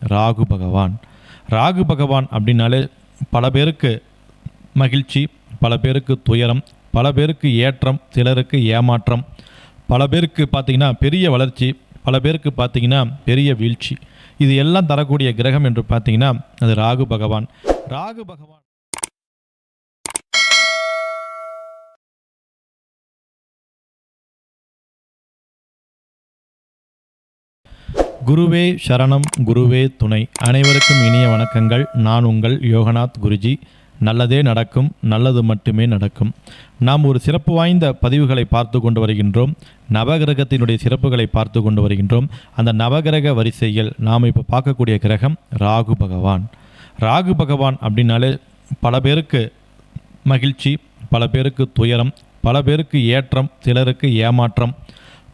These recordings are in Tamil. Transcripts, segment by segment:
ராகு பகவான். ராகு பகவான் அப்படின்னாலே பல பேருக்கு மகிழ்ச்சி பல பேருக்கு துயரம் பல பேருக்கு ஏற்றம் சிலருக்கு ஏமாற்றம் பல பேருக்கு பார்த்திங்கன்னா பெரிய வளர்ச்சி பல பேருக்கு பார்த்திங்கன்னா பெரிய வீழ்ச்சி. இது எல்லாம் தரக்கூடிய கிரகம் என்று பார்த்திங்கன்னா அது ராகு பகவான். ராகு பகவான் குருவே சரணம் குருவே துணை. அனைவருக்கும் இனிய வணக்கங்கள். நான் உங்கள் யோகநாத் குருஜி. நல்லதே நடக்கும் நல்லது மட்டுமே நடக்கும். நாம் ஒரு சிறப்பு வாய்ந்த பதிவுகளை பார்த்து கொண்டு வருகின்றோம். நவகிரகத்தினுடைய சிறப்புகளை பார்த்து கொண்டு வருகின்றோம். அந்த நவகிரக வரிசையில் நாம் இப்போ பார்க்கக்கூடிய கிரகம் ராகு பகவான். ராகு பகவான் அப்படின்னாலே பல பேருக்கு மகிழ்ச்சி பல பேருக்கு துயரம் பல பேருக்கு ஏற்றம் சிலருக்கு ஏமாற்றம்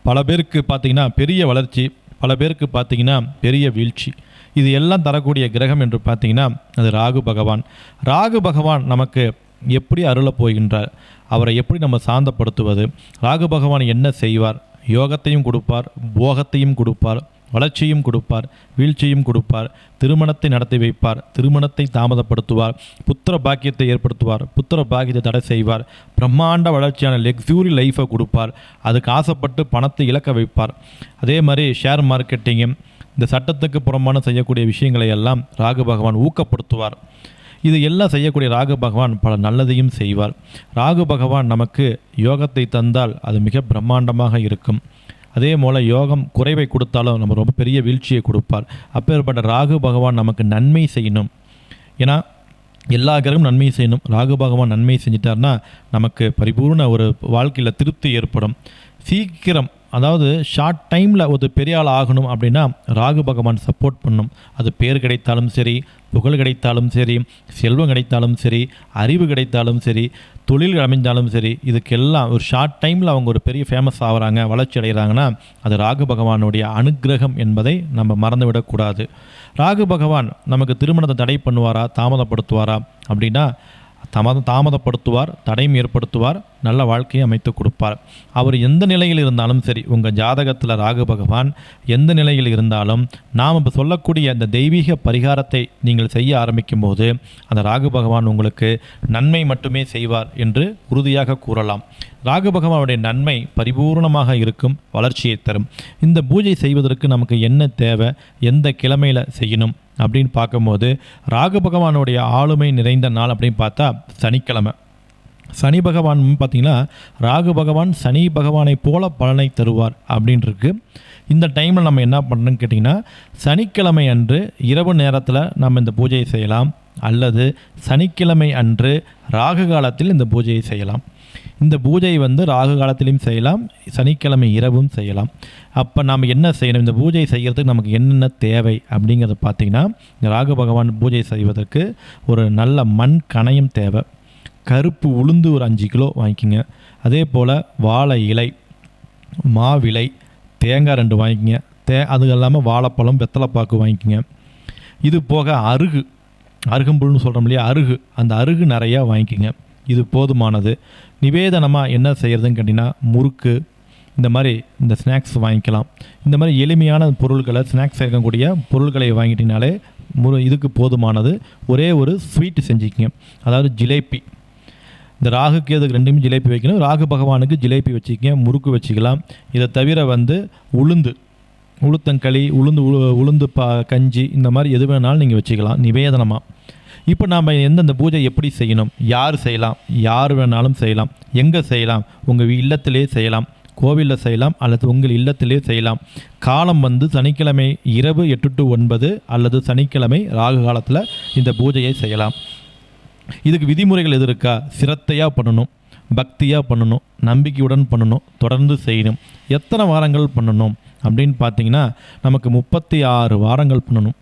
பல பேருக்கு பார்த்திங்கன்னா பெரிய வளர்ச்சி பல பேருக்கு பார்த்திங்கன்னா பெரிய வீழ்ச்சி. இது எல்லாம் தரக்கூடிய கிரகம் என்று பார்த்தீங்கன்னா அது ராகு பகவான். ராகு பகவான் நமக்கு எப்படி அருளப் போகின்றார்? அவரை எப்படி நம்ம சாந்தப்படுத்துவது? ராகு பகவான் என்ன செய்வார்? யோகத்தையும் கொடுப்பார் போகத்தையும் கொடுப்பார். வளர்ச்சியும் கொடுப்பார் வீழ்ச்சியும் கொடுப்பார் திருமணத்தை நடத்தி வைப்பார் திருமணத்தை தாமதப்படுத்துவார் புத்திர பாக்கியத்தை ஏற்படுத்துவார் புத்திர பாக்கியத்தை தடை செய்வார் பிரம்மாண்ட வளர்ச்சியான லெக்ஸூரி லைஃப்பை கொடுப்பார் அதுக்கு ஆசைப்பட்டு பணத்தை இழக்க வைப்பார். அதே மாதிரி ஷேர் மார்க்கெட்டிங்கு இந்த சட்டத்துக்கு புறம்பான செய்யக்கூடிய விஷயங்களை எல்லாம் ராகு பகவான் ஊக்கப்படுத்துவார். இது எல்லாம் செய்யக்கூடிய ராகு பகவான் பல நல்லதையும் செய்வார். ராகு பகவான் நமக்கு யோகத்தை தந்தால் அது மிக பிரம்மாண்டமாக இருக்கும். அதே போல் யோகம் குறைவை கொடுத்தாலும் நம்ம ரொம்ப பெரிய வீழ்ச்சியை கொடுப்பார். அப்பேற்பட்ட ராகு பகவான் நமக்கு நன்மை செய்யணும். ஏன்னா எல்லா கிரகம் நன்மை செய்யணும். ராகு பகவான் நன்மை செஞ்சிட்டார்னா நமக்கு பரிபூர்ண ஒரு வாழ்க்கையில் திருப்தி ஏற்படும். சீக்கிரம் அதாவது ஷார்ட் டைமில் ஒரு பெரிய ஆள் ஆகணும் அப்படின்னா ராகு பகவான் சப்போர்ட் பண்ணும். அது பேர் கிடைத்தாலும் சரி புகழ் கிடைத்தாலும் சரி செல்வம் கிடைத்தாலும் சரி அறிவு கிடைத்தாலும் சரி தொழில் அமைந்தாலும் சரி இதுக்கெல்லாம் ஒரு ஷார்ட் டைமில் அவங்க ஒரு பெரிய ஃபேமஸ் ஆகிறாங்க வளர்ச்சி அடைகிறாங்கன்னா அது ராகு பகவானுடைய அனுக்கிரகம் என்பதை நம்ம மறந்துவிடக்கூடாது ராகு பகவான் நமக்கு திருமணத்தை தடை பண்ணுவாரா தாமதப்படுத்துவாரா அப்படின்னா தாமத தாமதப்படுத்துவார் தடையும் ஏற்படுத்துவார் நல்ல வாழ்க்கையை அமைத்து கொடுப்பார். அவர் எந்த நிலையில் இருந்தாலும் சரி உங்கள் ஜாதகத்தில் ராகு பகவான் எந்த நிலையில் இருந்தாலும் நாம் இப்போ சொல்லக்கூடிய அந்த தெய்வீக பரிகாரத்தை நீங்கள் செய்ய ஆரம்பிக்கும் போது அந்த ராகு பகவான் உங்களுக்கு நன்மை மட்டுமே செய்வார் என்று உறுதியாக கூறலாம். ராகு பகவானுடைய நன்மை பரிபூர்ணமாக இருக்கும் வளர்ச்சியை தரும். இந்த பூஜை செய்வதற்கு நமக்கு என்ன தேவை எந்த கிழமையில் செய்யணும் அப்படின்னு பார்க்கும்போது ராகு பகவானுடைய ஆளுமை நிறைந்த நாள் அப்படின்னு பார்த்தா சனிக்கிழமை. சனி பகவான் பார்த்தீங்கன்னா ராகு பகவான் சனி பகவானை போல பலனை தருவார் அப்படின்ட்டுருக்கு இந்த டைமில் நம்ம என்ன பண்ணணும்னு கேட்டிங்கன்னா சனிக்கிழமை அன்று இரவு நேரத்தில் நம்ம இந்த பூஜையை செய்யலாம். அல்லது சனிக்கிழமை அன்று ராகு காலத்தில் இந்த பூஜையை செய்யலாம். இந்த பூஜை வந்து ராகு காலத்திலையும் செய்யலாம் சனிக்கிழமை இரவும் செய்யலாம். அப்போ நாம் என்ன செய்யணும்? இந்த பூஜை செய்கிறதுக்கு நமக்கு என்னென்ன தேவை அப்படிங்கிறத பார்த்திங்கன்னா ராகு பகவான் பூஜை செய்வதற்கு ஒரு நல்ல மண் கணையும் தேவை. கருப்பு உளுந்து ஒரு அஞ்சு கிலோ வாங்கிக்கோங்க. அதே போல் வாழை இலை மாவிலை தேங்காய் ரெண்டு வாங்கிக்கோங்க. தே அது இல்லாமல் வாழைப்பழம் வெத்தலைப்பாக்கு வாங்கிக்கோங்க. இது போக அருகு அருகம்புல்னு சொல்கிறோம் இல்லையா? அருகு. அந்த அருகு நிறையா வாங்கிக்கோங்க. இது போதுமானது. நிவேதனமாக என்ன செய்கிறதுன்னு கேட்டிங்கன்னா முறுக்கு இந்த மாதிரி இந்த ஸ்நாக்ஸ் வாங்கிக்கலாம். இந்த மாதிரி எளிமையான பொருட்களை ஸ்நாக்ஸ் சேர்க்கக்கூடிய பொருட்களை வாங்கிட்டீங்கனாலே முரு இதுக்கு போதுமானது. ஒரே ஒரு ஸ்வீட் செஞ்சுக்கிங்க. அதாவது ஜிலேபி. இந்த ராகுக்கு எதுக்கு ரெண்டுமே ஜிலேபி வைக்கணும்? ராகு பகவானுக்கு ஜிலேபி வச்சுக்கங்க முறுக்கு வச்சுக்கலாம். இதை தவிர வந்து உளுந்து உளுத்தங்களி உளுந்து உளு- உளுந்து பா கஞ்சி இந்த மாதிரி எது வேணாலும் நீங்கள் வச்சுக்கலாம் நிவேதனமாக இப்போ நாம் எந்தெந்த பூஜை எப்படி செய்யணும்? யார் செய்யலாம்? யார் வேணாலும் செய்யலாம். எங்கே செய்யலாம்? உங்கள் இல்லத்திலே செய்யலாம். கோவிலில் செய்யலாம் அல்லது உங்கள் இல்லத்திலே செய்யலாம். காலம் வந்து சனிக்கிழமை இரவு எட்டு டு ஒன்பது அல்லது சனிக்கிழமை ராகு காலத்தில் இந்த பூஜையை செய்யலாம். இதுக்கு விதிமுறைகள் எது இருக்கா? சிரத்தையாக பண்ணணும் பக்தியாக பண்ணணும் நம்பிக்கையுடன் பண்ணணும் தொடர்ந்து செய்யணும். எத்தனை வாரங்கள் பண்ணணும் அப்படின்னு பார்த்தீங்கன்னா நமக்கு முப்பத்தி ஆறு வாரங்கள் பண்ணணும்.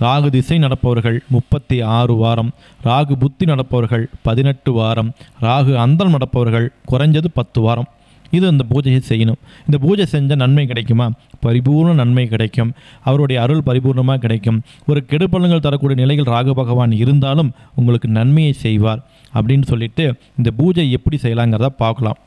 ராகு திசை நடப்பவர்கள் முப்பத்தி ஆறு வாரம் ராகு புத்தி நடப்பவர்கள் பதினெட்டு வாரம் ராகு அந்தம் நடப்பவர்கள் குறைஞ்சது பத்து வாரம். இது அந்த பூஜையை செய்யணும். இந்த பூஜை செஞ்ச நன்மை கிடைக்குமா? பரிபூர்ண நன்மை கிடைக்கும். அவருடைய அருள் பரிபூர்ணமாக கிடைக்கும். ஒரு கெடுபலங்கள் தரக்கூடிய நிலையில் ராகு பகவான் இருந்தாலும் உங்களுக்கு நன்மையை செய்வார் அப்படின்னு சொல்லிட்டு இந்த பூஜை எப்படி செய்யலாங்கிறத பார்க்கலாம்.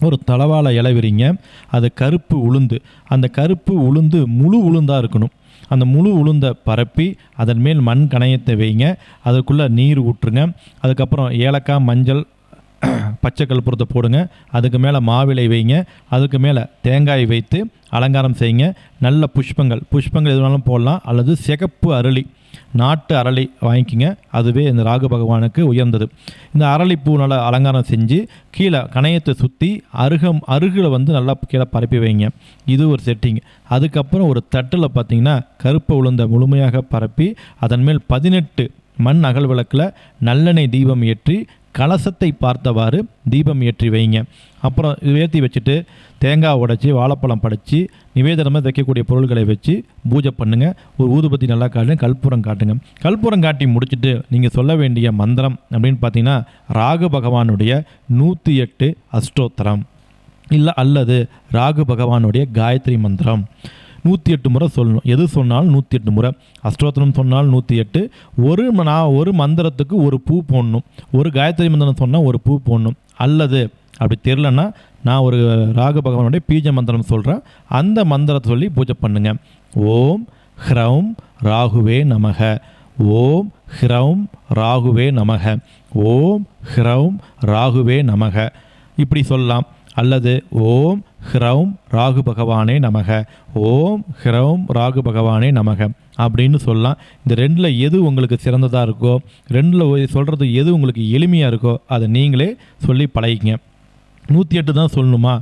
ஒரு தளவாழை இலை விரிங்க. அது கருப்பு உளுந்து. அந்த கருப்பு உளுந்து முழு உளுந்தாக இருக்கணும். அந்த முழு உளுந்தை பரப்பி அதன் மேல் மண் கணையத்தை வைங்க. அதுக்குள்ளே நீர் ஊற்றுங்க. அதுக்கப்புறம் ஏலக்காய் மஞ்சள் பச்சை கற்பூரத்தை போடுங்க. அதுக்கு மேலே மாவிலை வைங்க. அதுக்கு மேலே தேங்காய் வைத்து அலங்காரம் செய்யுங்க. நல்ல புஷ்பங்கள். புஷ்பங்கள் எது வேணாலும் போடலாம். அல்லது சிகப்பு அரளி நாட்டு அரளி வாங்கிக்கிங்க. அதுவே இந்த ராகு பகவானுக்கு உயர்ந்தது. இந்த அரளிப்பூ நல்லா அலங்காரம் செஞ்சு கீழே கணையத்தை சுற்றி அருகம் அருகில் வந்து நல்லா கீழே பரப்பி வைங்க. இது ஒரு செட்டிங் அதுக்கப்புறம் ஒரு தட்டில் பார்த்தீங்கன்னா கருப்பு உளுந்த முழுமையாக பரப்பி அதன் மேல் பதினெட்டு மண் அகல் விளக்கில் நல்லெண்ணெய் தீபம் ஏற்றி கலசத்தை பார்த்தவாறு தீபம் ஏற்றி வைங்க. அப்புறம் இது ஏற்றி வச்சுட்டு தேங்காய் உடைச்சி வாழைப்பழம் படைச்சி நிவேதனமாக வைக்கக்கூடிய பொருள்களை வச்சு பூஜை பண்ணுங்கள் ஒரு ஊதுபத்தி நல்லா காட்டுங்க கற்பூரம் காட்டுங்க. கற்பூரம் காட்டி முடிச்சுட்டு நீங்கள் சொல்ல வேண்டிய மந்திரம் அப்படின்னு பார்த்தீங்கன்னா ராகு பகவானுடைய நூற்றி எட்டு அஷ்டோத்திரம். இல்லை அல்லது ராகு பகவானுடைய காயத்ரி மந்திரம். நூற்றி எட்டு முறை சொல்லணும். எது சொன்னாலும் நூற்றி எட்டு முறை? அஷ்டோத்திரம் சொன்னாலும் நூற்றி எட்டு ஒரு நான் ஒரு மந்திரத்துக்கு ஒரு பூ போடணும். ஒரு காயத்ரி மந்திரம் சொன்னால் ஒரு பூ போடணும். அல்லது அப்படி தெரிலன்னா நான் ஒரு ராகு பகவானுடைய பீஜ மந்திரம் சொல்கிறேன் அந்த மந்திரத்தை சொல்லி பூஜை பண்ணுங்க. ஓம் ஹ்ரௌம் ராகுவே நமக. ஓம் ஹ்ரௌம் ராகுவே நமக. ஓம் ஹ்ரௌம் ராகுவே நமக. இப்படி சொல்லலாம். அல்லது ஓம் ஹ்ரௌம் ராகு பகவானே நமக. ஓம் ஹ்ரௌம் ராகு பகவானே நமக அப்படின்னு சொல்லலாம். இந்த ரெண்டில் எது உங்களுக்கு சிறந்ததாக இருக்கோ ரெண்டில் சொல்கிறது எது உங்களுக்கு எளிமையாக இருக்கோ அதை நீங்களே சொல்லி பழகிங்க நூற்றி எட்டு தான் சொல்லணுமா?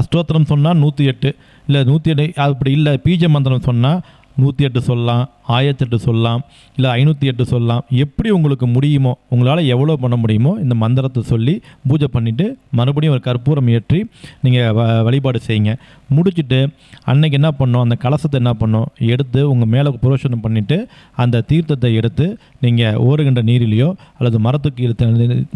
அஷ்டோத்திரம் சொன்னால் நூற்றி எட்டு இல்லை நூற்றி எட்டு அப்படி இல்லை பீஜ மந்திரம் சொன்னால் நூற்றி எட்டு சொல்லலாம். ஆயிரத்தெட்டு சொல்லலாம் இல்லை ஐநூற்றி எட்டு சொல்லலாம். எப்படி உங்களுக்கு முடியுமோ உங்களால் எவ்வளோ பண்ண முடியுமோ இந்த மந்திரத்தை சொல்லி பூஜை பண்ணிவிட்டு மறுபடியும் ஒரு கற்பூரம் ஏற்றி நீங்கள் வ வழிபாடு செய்யுங்க. முடிச்சுட்டு அன்னைக்கு என்ன பண்ணோம் அந்த கலசத்தை என்ன பண்ணோம் எடுத்து உங்கள் மேலே புரோஷனம் பண்ணிவிட்டு அந்த தீர்த்தத்தை எடுத்து நீங்கள் ஓடுகின்ற நீரிலேயோ அல்லது மரத்துக்கு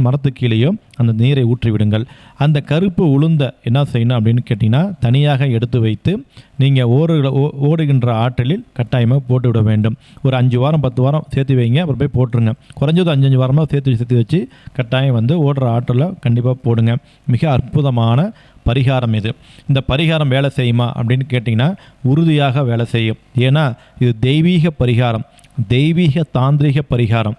மரத்துக்கு கீழேயோ அந்த நீரை ஊற்றி விடுங்கள். அந்த கருப்பு உளுந்த என்ன செய்யணும் அப்படின்னு கேட்டிங்கன்னா தனியாக எடுத்து வைத்து நீங்கள் ஓடுகிற ஓ- ஓடுகின்ற ஆற்றலில் கட்டாயமாக போட்டு விட வேண்டும் வேண்டும். ஒரு அஞ்சு வாரம் பத்து வாரம் சேர்த்து வைங்க. அப்புறம் போய் போட்டுருங்க. குறைஞ்சது அஞ்சு அஞ்சு வாரமாக சேர்த்து சேர்த்து வச்சு கட்டாயம் வந்து ஓடுற ஆற்றில் கண்டிப்பாக போடுங்க. மிக அற்புதமான பரிகாரம் இது. இந்த பரிகாரம் வேலை செய்யுமா அப்படின்னு கேட்டிங்கன்னா உறுதியாக வேலை செய்யும். ஏன்னா இது தெய்வீக பரிகாரம். தெய்வீக தாந்திரிக பரிகாரம்.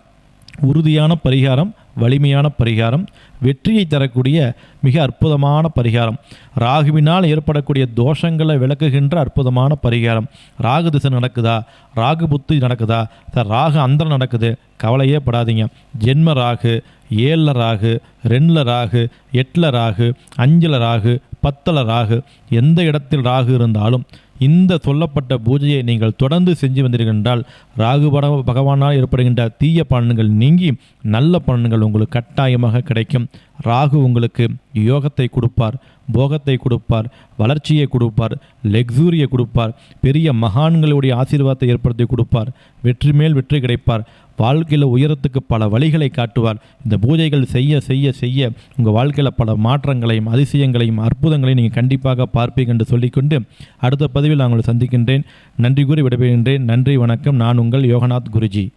உறுதியான பரிகாரம் வலிமையான பரிகாரம் வெற்றியை தரக்கூடிய மிக அற்புதமான பரிகாரம். ராகுவினால் ஏற்படக்கூடிய தோஷங்களை விளக்குகின்ற அற்புதமான பரிகாரம். ராகு திசை நடக்குதா? ராகு புத்தி நடக்குதா? சார் ராகு அந்தரம் நடக்குது. கவலையே படாதீங்க. ஜென்ம ராகு ஏழில் ராகு ரெண்டில் ராகு எட்டில் ராகு அஞ்சில் ராகு பத்தில் ராகு எந்த இடத்தில் ராகு இருந்தாலும் இந்த சொல்லப்பட்ட பூஜையை நீங்கள் தொடர்ந்து செஞ்சு வந்தீர்கள் என்றால் ராகு பட பகவானால் ஏற்படுகின்ற தீய பலன்கள் நீங்கி நல்ல பலன்கள் உங்களுக்கு கட்டாயமாக கிடைக்கும். ராகு உங்களுக்கு யோகத்தை கொடுப்பார் போகத்தை கொடுப்பார் வளர்ச்சியை கொடுப்பார் லெக்ஸூரியை கொடுப்பார் பெரிய மகான்களுடைய ஆசீர்வாதத்தை ஏற்படுத்தி கொடுப்பார் வெற்றி மேல் வெற்றி கிடைப்பார் வாழ்க்கையில் உயரத்துக்கு பல வழிகளை காட்டுவார். இந்த பூஜைகள் செய்ய செய்ய செய்ய உங்கள் வாழ்க்கையில் பல மாற்றங்களையும் அதிசயங்களையும் அற்புதங்களையும் நீங்கள் கண்டிப்பாக பார்ப்பீங்க என்று சொல்லிக்கொண்டு அடுத்த பதிவில் நான் உங்களை சந்திக்கின்றேன். நன்றி கூறி விடைபெறுகின்றேன். நன்றி வணக்கம். நான் உங்கள் யோகநாத் குருஜி.